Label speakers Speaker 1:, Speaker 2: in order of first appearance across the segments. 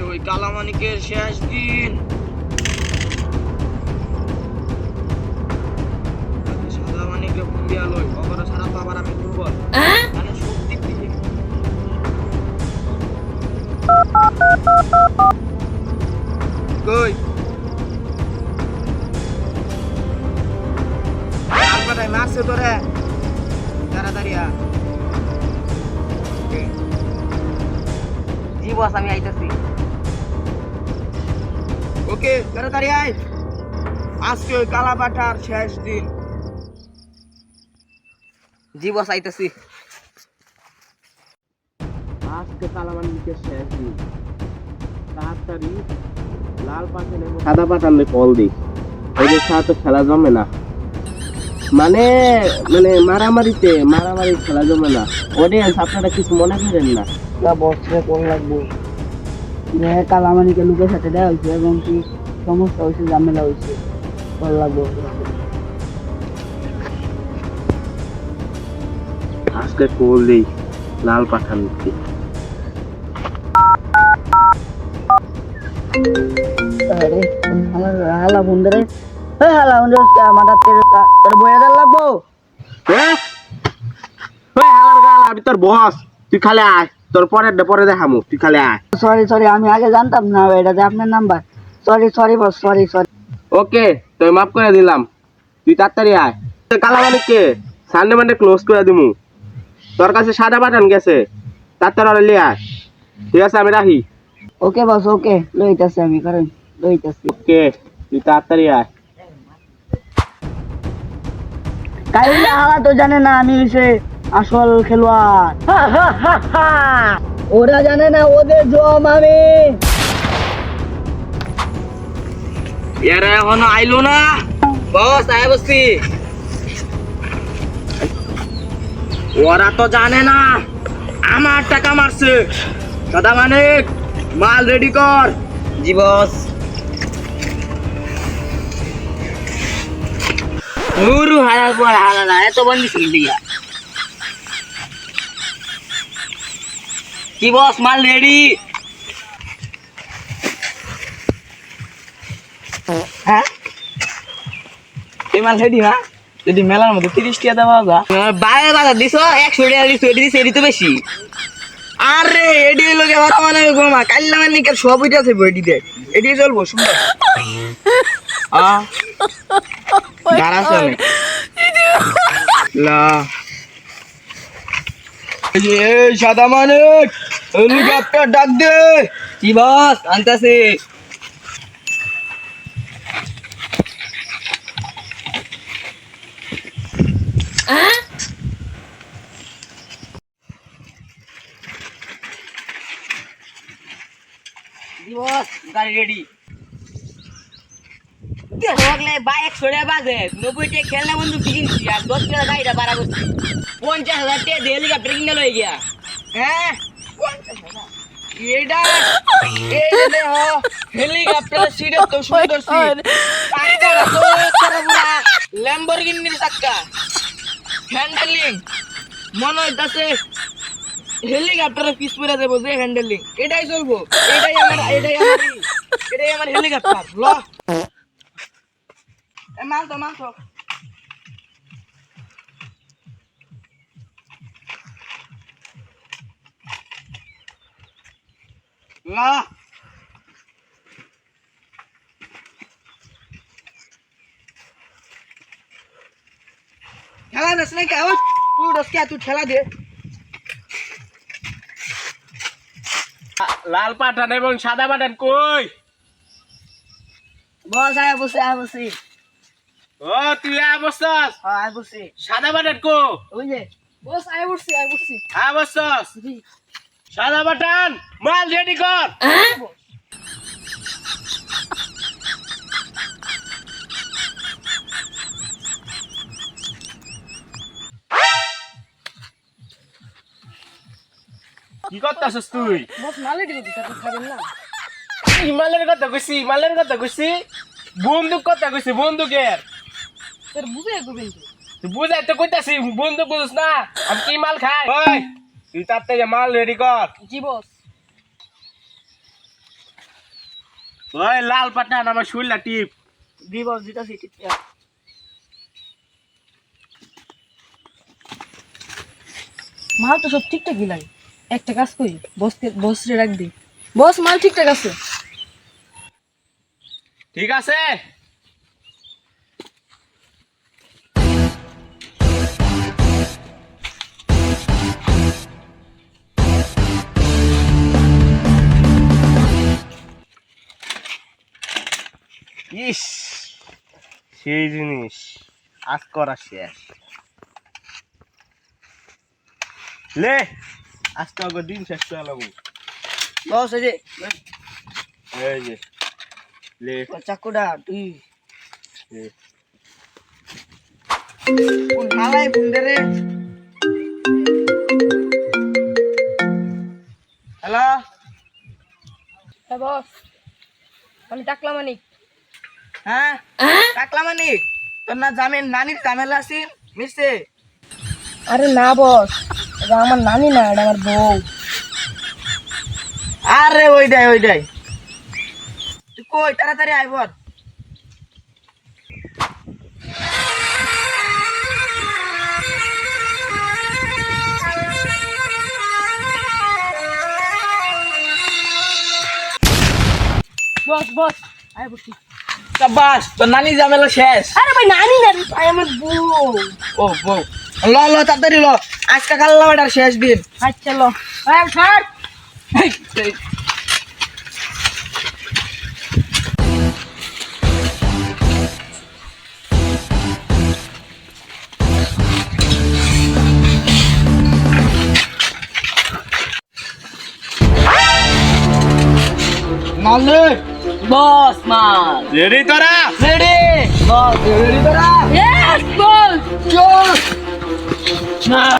Speaker 1: আজকে ওই কালামানিকের শেষ দিন। সাদা ফোন দিয়া লই তো আবার আমি দুর্বল। মানে শক্তি দিকে কই? আলবাটাই মারছে তোরে। তাড়াতাড়ি আ
Speaker 2: জি বস আমি আইতাছি।
Speaker 1: ওকে তাড়াতাড়ি আয়। আজকে ওই কালাপাঠার শেষ দিন।
Speaker 2: জি বস আইতাছি।
Speaker 1: আজকে কালামানিকের শেষ দিন। তাড়াতাড়ি লাল পাঠান এবং সাদা পাঠানলে কল দিই। ওদের সাথে তো খেলা জমে না। মানে মানে মারামারিতে মারামারি খেলা জমে না। অডিয়েন্স আপনারা কিছু মনে করেন না?
Speaker 2: বস রে কোন লাগবো? যে কালামানিকে লোকের সাথে দেওয়া হয়েছে এবং কি সমস্যা হয়েছে ঝামেলা হয়েছে ভালো লাগবো।
Speaker 1: আজকে কল দিই লাল পাঠানকে
Speaker 2: আরে আমার হালা বন্ধু রে হালা বন্ধু মাথা তেরে তোর বইয়া লাগবো?
Speaker 1: হ্যাঁ? হালার গাল আমি তোর বস তুই খালি আয়। তোর পরে পরে দেখামু তুই খালি আয়।
Speaker 2: সরি সরি আমি আগে জানতাম না এটা যে আপনার number sorry sorry boss sorry sorry
Speaker 1: okay তুই মাফ করে দিলাম। তুই তাড়াতাড়ি আয়। কালা মালিককে সানডে মানডে ক্লোজ করে দিমু। তোর কাছে সাদা বাটন গেছে। তাড়াতাড়ি ওরা লিয়ে আয়। ঠিক আছে আমি রাখি।
Speaker 2: ওকে বস ওকে লইতাছি আমি কারণ লইতাছি।
Speaker 1: ওকে তুই তাড়াতাড়ি আয়।
Speaker 2: কাইলে হালা তো জানে না আমি হইছে আসল খেলোয়াড়। ওরা জানে না ওদের জম আমি।
Speaker 1: এরা এখনও আইলো না।
Speaker 2: বস আয় বসছি
Speaker 1: ওরা তো জানে না আমার টাকা মারছে। দাদা মানিক মাল রেডি কর।
Speaker 2: জি বস।
Speaker 1: নুরু হারার পর হারা না এত বন্ধ ছিল দিয়া কি বস, মাল রেডি?
Speaker 2: হ্যাঁ?
Speaker 1: রেডি না যদি মেলার মধ্যে তিরিশ টাকা দেওয়া যা
Speaker 2: বাইরে বাজার দিছো একশো টাকা দিছো এটি এটি তো বেশি।
Speaker 1: আরে এডি লোকে ওরা মানে গোমা কাল্লা মানে কাল সব উঠে আছে এডি দে এডি চলবো সুন্দর লা। এই সাদা মানিক হেলিকপ্টার ডাক দে
Speaker 2: কি বস আনতাছি জি বস গাড়ি রেডি দেখলে বাইক ছড়ে বাজে নব্বই টাকা খেলনা বন্ধু কিনছি আর দশ টাকা গাড়িটা ভাড়া করছি পঞ্চাশ হাজার টাকা দিয়ে হেলিকপ্টার কিনে লই গিয়া
Speaker 1: হ্যাঁ এটা হেলিকপ্টার সিটে তো সুন্দর সিট চাক্কাটা তো পুরা ল্যাম্বরগিনির চাক্কা হ্যান্ডেলিং মনে হইতাছে হেলিকপ্টারের পিস পরে দেবো যে হ্যান্ডেলিং এটাই চলবো। এটাই আমার এটাই আমার এটাই আমার হেলিকপ্টার। ল। এ মাল তো মাল তো। লা আওয়াজ তুই রসকে তুই ঠেলা দে। লাল পাঠান এবং সাদা পাঠান কই?
Speaker 2: বস আয় বসে আয় বসে।
Speaker 1: ও তুই আয় বসছস
Speaker 2: আয় বসে।
Speaker 1: সাদা পাঠান কো?
Speaker 2: ওই যে। বস আয় বসছি আয় বসছি
Speaker 1: আয় বসছস সাদা পাঠান মাল রেডি কর। কি করতেছস তুই?
Speaker 2: বস মালে দিকে দিতে খাবেন না?
Speaker 1: ইমালের কথা কইছি ইমালের কথা কইছি। বন্দুক কথা কইছি বন্দুকের।
Speaker 2: তোর বুঝে
Speaker 1: বুঝাই তো কইতাছি বন্দুক বুঝছ না আমি কি মাল খাই? ওই তুই তার থেকে মাল রেডি কর।
Speaker 2: কি বস
Speaker 1: ওই লাল পাঠান আমার শুইলা টিপ।
Speaker 2: দিব যেটা সেটা
Speaker 3: মাল তো সব ঠিকঠাকই লাগে একটা কাজ করি বসকে বসরে রাখ দি। বস মাল ঠিকঠাক আছে।
Speaker 1: ঠিক আছে? সেই জিনিস। আজ করা শেষ। লে আজকে আগে দিন শেষ করে লাগবো
Speaker 2: বস এই যে।
Speaker 1: এই যে লে।
Speaker 2: চাকুটা তুই। কোন হালাই বুন্ডে রে।
Speaker 1: হ্যালো?
Speaker 3: হ্যাঁ বস। আমি টাকলা মানিক
Speaker 2: হ্যাঁ? মানি তোর না জামিন নানির ঝামেলা আছিস মিশছে
Speaker 3: আরে না বস এটা আমার নানি না এটা আমার বউ।
Speaker 2: আরে ওইটাই ওইটাই তুই কই? তাড়াতাড়ি আয় বল।
Speaker 3: বস বস। আয় বসি।
Speaker 2: বাস তোর নানি ঝামেলা শেষ।
Speaker 3: আরে ভাই নানি না ভাই আমার বউ।
Speaker 2: ও বউ। ল ল তাড়াতাড়ি ল। আজকে কাল লাগাটার শেষ দিন।
Speaker 3: আচ্ছা লো। আয় ছাড়।
Speaker 2: নালে বস মাল
Speaker 1: রেডি তোরা?
Speaker 2: রেডি বস রেডি তোরা?
Speaker 3: Yes boss.
Speaker 2: চল।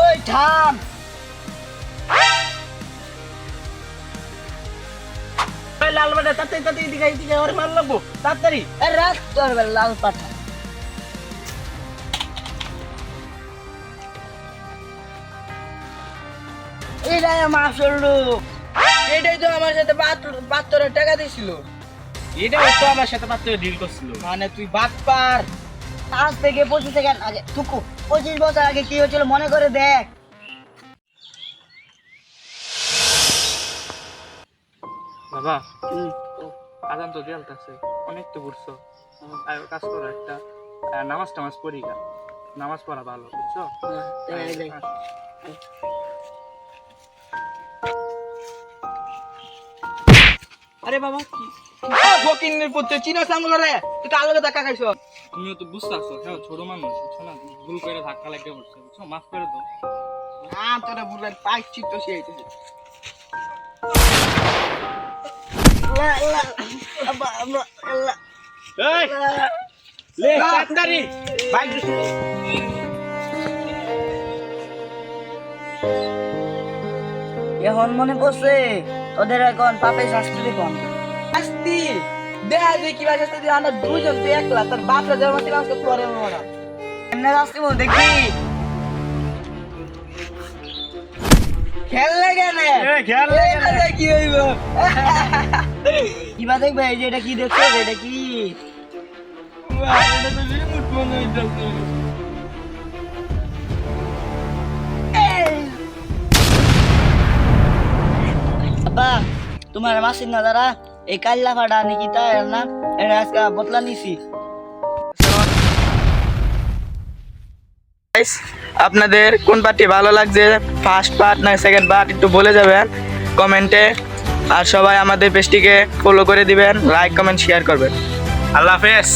Speaker 2: ওই থাম।
Speaker 1: লাল বাটা ওরে মার লাগবো তাড়াতাড়ি।
Speaker 2: রাখ তোর লাল পাঠা। এটাই আমার আসল লোক এটাই তো আমার সাথে বাহাত্তরের টাকা দিছিল
Speaker 1: এটা তো আমার সাথে মাত্র ডিল করছিল।
Speaker 2: মানে তুই বাদ পার। আজ থেকে পঁচিশ সেকেন্ড আগে টুকু। পঁচিশ বছর আগে কি হয়েছিল মনে করে দেখ।
Speaker 4: বাবা আজান তো দেয়ালতাছে অনেক তো ঘুরছো। আয় কাজ করো একটা। নামাজ টামাজ পড়ি গা। নামাজ পড়া ভালো বুঝছ?
Speaker 2: হ্যাঁ।
Speaker 4: আরে বাবা কি
Speaker 1: ফকিনের পুত্র? চিনো তুই কালো ধাক্কা খাইছো?
Speaker 4: তুমিও তো বুঝতে পারছ হ্যাঁ ছোট মানুষ বুঝছ না? ভুল করে ধাক্কা লাগতে পড়ছে বুঝছ? মাফ করে দাও।
Speaker 1: না তোরা বুড়ার পাইছি তো
Speaker 5: এই লে কাটদারি বাইক
Speaker 2: এখন মনে পড়ছে তোদের এখন পাপে শাস্তি দেখুন
Speaker 1: শাস্তি? দেখা যায় কি ভাই শাস্তি আমরা দুজন তুই একলা তোর বাপরা যেমন ছিল আজকে পরে মরা
Speaker 2: এমনি শাস্তি বল দেখি
Speaker 1: খেল লাগে না
Speaker 5: এ খেয়াল লাগে না
Speaker 1: কি হইব
Speaker 2: কিবা দেখবে এই যে এটা কি দেখছ এটা কি
Speaker 1: এটা তো রিমোট মনে হইতাছে
Speaker 2: আব্বা তোমার মাসির না দাঁড়া
Speaker 1: আপনাদের কোন পার্টি ভালো লাগছে? ফার্স্ট পার্ট না সেকেন্ড পার্ট একটু বলে যাবেন কমেন্টে, আর সবাই আমাদের পেজটিকে ফলো করে দিবেন লাইক কমেন্ট শেয়ার করবেন।
Speaker 5: আল্লাহ হাফেজ।